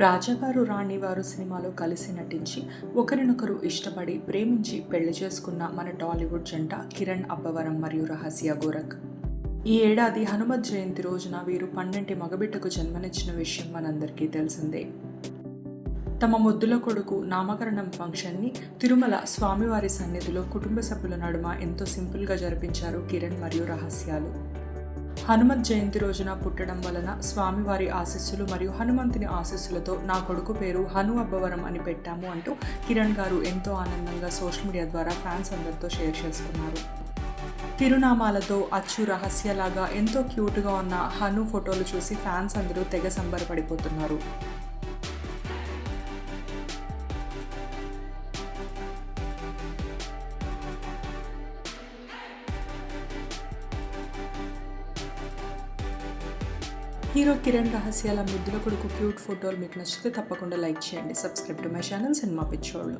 రాజాగారు రాణివారు సినిమాలో కలిసి నటించి ఒకరినొకరు ఇష్టపడి ప్రేమించి పెళ్ళి చేసుకున్న మన టాలీవుడ్ జంట కిరణ్ అబ్బవరం మరియు రహస్య గోరఖ్ ఈ ఏడాది హనుమత్ జయంతి రోజున వీరు పన్నెంటి మగబిడ్డకు జన్మనిచ్చిన విషయం మనందరికీ తెలిసిందే. తమ ముద్దుల కొడుకు నామకరణం ఫంక్షన్ని తిరుమల స్వామివారి సన్నిధిలో కుటుంబ సభ్యుల నడుమ ఎంతో సింపుల్గా జరిపించారు కిరణ్ మరియు రహస్యాలు. హనుమత్ జయంతి రోజున పుట్టడం వలన స్వామివారి ఆశీస్సులు మరియు హనుమంతుని ఆశీస్సులతో నా కొడుకు పేరు హను అబ్బవరం అని పెట్టాము అంటూ కిరణ్ గారు ఎంతో ఆనందంగా సోషల్ మీడియా ద్వారా ఫ్యాన్స్ అందరితో షేర్ చేసుకున్నారు. తిరునామాలతో అచ్చు రహస్యలాగా ఎంతో క్యూట్గా ఉన్న హను ఫోటోలు చూసి ఫ్యాన్స్ అందరూ తెగ సంబరపడిపోతున్నారు. హీరో కిరణ్ రహస్యాల ముద్దుల కొడుకు క్యూట్ ఫోటోలు మీకు నచ్చితే తప్పకుండా లైక్ చేయండి. Subscribe to my channel cinema పిచ్చోళ్ళు.